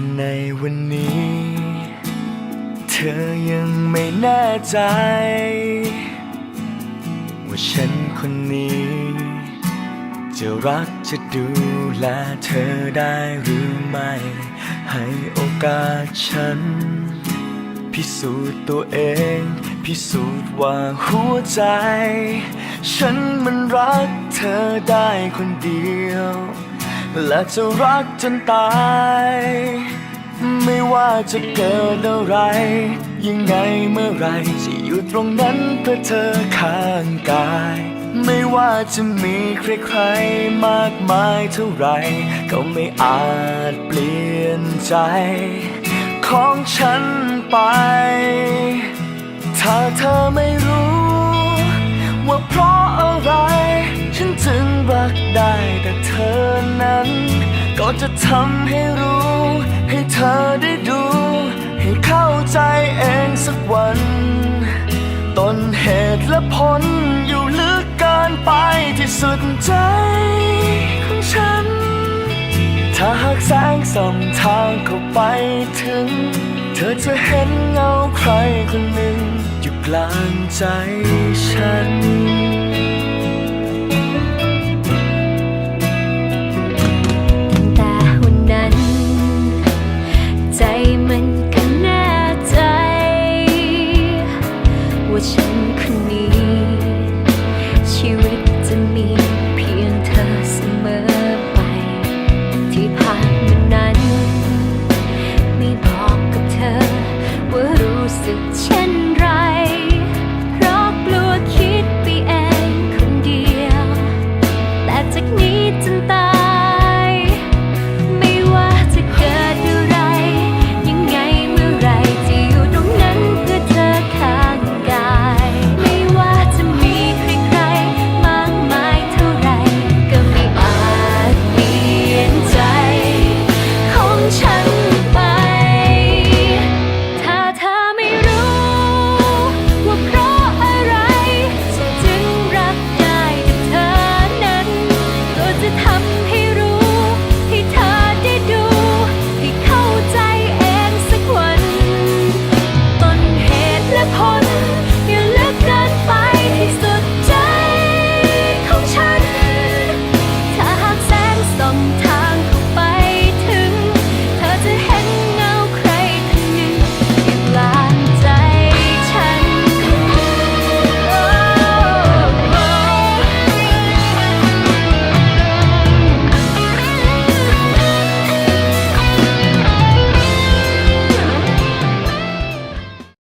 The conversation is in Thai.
ถ้าในวันนี้ เธอยังไม่แน่ใจ ว่าฉันคนนี้ จะรักจะดูแลเธอได้หรือไม่ ให้โอกาสฉัน พิสูจน์ตัวเอง พิสูจน์ว่าหัวใจ ฉันมันรักเธอได้คนเดียว และจะรักจนตาย ไม่ว่าจะเกิดอะไร ยังไงเมื่อไรจะอยู่ตรงนั้นเพื่อเธอข้างกาย ไม่ว่าจะมีใครๆมากมายเท่าไร ก็ไม่อาจเปลี่ยนใจ ของฉันไป ถ้าเธอไม่รู้ ว่าเพราะอะไร ฉันจึงรักได้แต่เธ จะทำให้รู้ ให้เธอได้ดู ให้เข้าใจเองสักวัน ต้นเหตุและผลอยู่ลึกเกินไปที่สุดใจของฉัน ถ้าหากแสงส่องทางเข้าไปถึง เธอจะเห็นเงาใครคนหนึ่งอยู่กลางใจฉัน